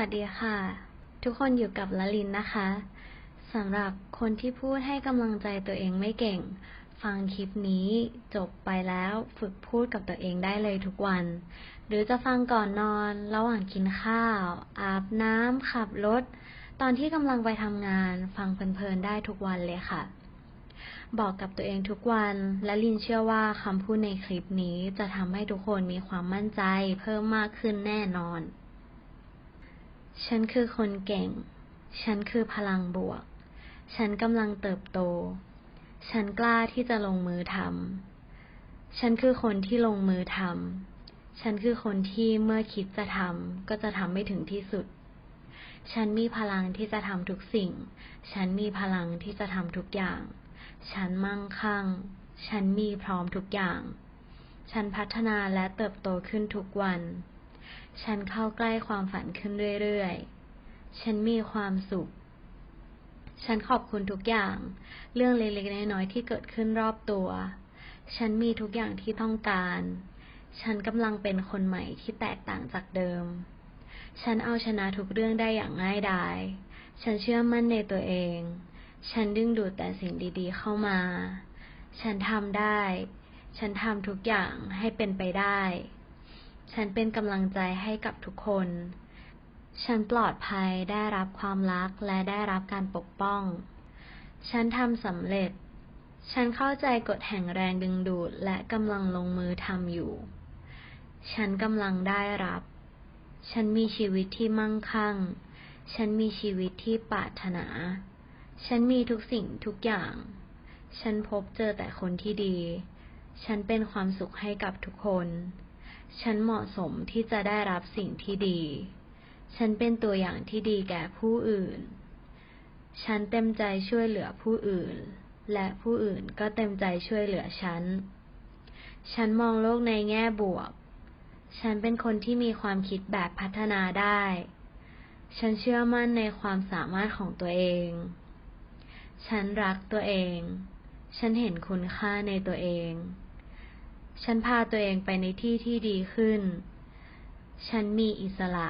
วัสดีค่ะ ทุกคนอยู่กับละลินนะคะสำหรับคนที่พูดให้กำลังใจตัวเองไม่เก่ง ฟังคลิปนี้จบไปแล้วฝึกพูดกับตัวเองได้เลยทุกวัน หรือจะฟังก่อนนอน ระหว่างกินข้าว อาบน้ำขับรถ ตอนที่กำลังไปทำงาน ฟังเพลินๆได้ทุกวันเลยค่ะ บอกกับตัวเองทุกวัน และลินเชื่อว่าคำพูดในคลิปนี้จะทำให้ทุกคนมีความมั่นใจเพิ่มมากขึ้นแน่นอน ฉันคือคนเก่ง ฉันคือพลังบวก ฉันกำลังเติบโต ฉันกล้าที่จะลงมือทำ ฉันคือคนที่ลงมือทำ ฉันคือคนที่เมื่อคิดจะทำก็จะทำไม่ถึงที่สุด ฉันมีพลังที่จะทำทุกสิ่ง ฉันมีพลังที่จะทำทุกอย่าง ฉันมั่งคั่ง ฉันมีพร้อมทุกอย่าง ฉันพัฒนาและเติบโตขึ้นทุกวัน ฉันเข้าใกล้ความฝันขึ้นเรื่อยๆ ฉันมีความสุข ฉันขอบคุณทุกอย่าง เรื่องเล็กๆน้อยๆที่เกิดขึ้นรอบตัว ฉันมีทุกอย่างที่ต้องการ ฉันกำลังเป็นคนใหม่ที่แตกต่างจากเดิม ฉันเอาชนะทุกเรื่องได้อย่างง่ายดาย ฉันเชื่อมั่นในตัวเอง ฉันดึงดูดแต่สิ่งดีๆเข้ามา ฉันทำได้ ฉันทำทุกอย่างให้เป็นไปได้ ฉันเป็นกำลังใจให้กับทุกคน ฉันปลอดภัยได้รับความรักและได้รับการปกป้อง ฉันทำสำเร็จ ฉันเข้าใจกฎแห่งแรงดึงดูดและกำลังลงมือทำอยู่ ฉันกำลังได้รับ ฉันมีชีวิตที่มั่งคั่ง ฉันมีชีวิตที่ปรารถนา ฉันมีทุกสิ่งทุกอย่าง ฉันพบเจอแต่คนที่ดี ฉันเป็นความสุขให้กับทุกคน ฉันเหมาะสมที่จะได้รับสิ่งที่ดี ฉันเป็นตัวอย่างที่ดีแก่ผู้อื่น ฉันเต็มใจช่วยเหลือผู้อื่น และผู้อื่นก็เต็มใจช่วยเหลือฉัน ฉันมองโลกในแง่บวก ฉันเป็นคนที่มีความคิดแบบพัฒนาได้ ฉันเชื่อมั่นในความสามารถของตัวเอง ฉันรักตัวเอง ฉันเห็นคุณค่าในตัวเอง ฉันพาตัวเองไปในที่ที่ดีขึ้น ฉันมีอิสระ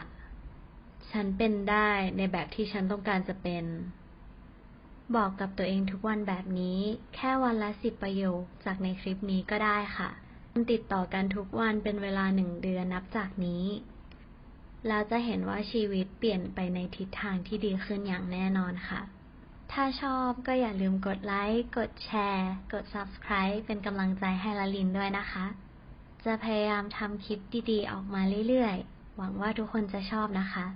ฉันเป็นได้ในแบบที่ฉันต้องการจะเป็น บอกกับตัวเองทุกวันแบบนี้ แค่วันละสิบประโยคจากในคลิปนี้ก็ได้ค่ะติดต่อกันทุกวันเป็นเวลาหนึ่งเดือนนับจากนี้แล้วจะเห็นว่าชีวิตเปลี่ยนไปในทิศทางที่ดีขึ้นอย่างแน่นอนค่ะ ถ้าชอบก็อย่าลืมกดไลค์ กดแชร์ กด Subscribe เป็นกำลังใจให้ละลินด้วยนะคะ จะพยายามทำคลิปดีๆ ออกมาเรื่อยๆ หวังว่าทุกคนจะชอบนะคะ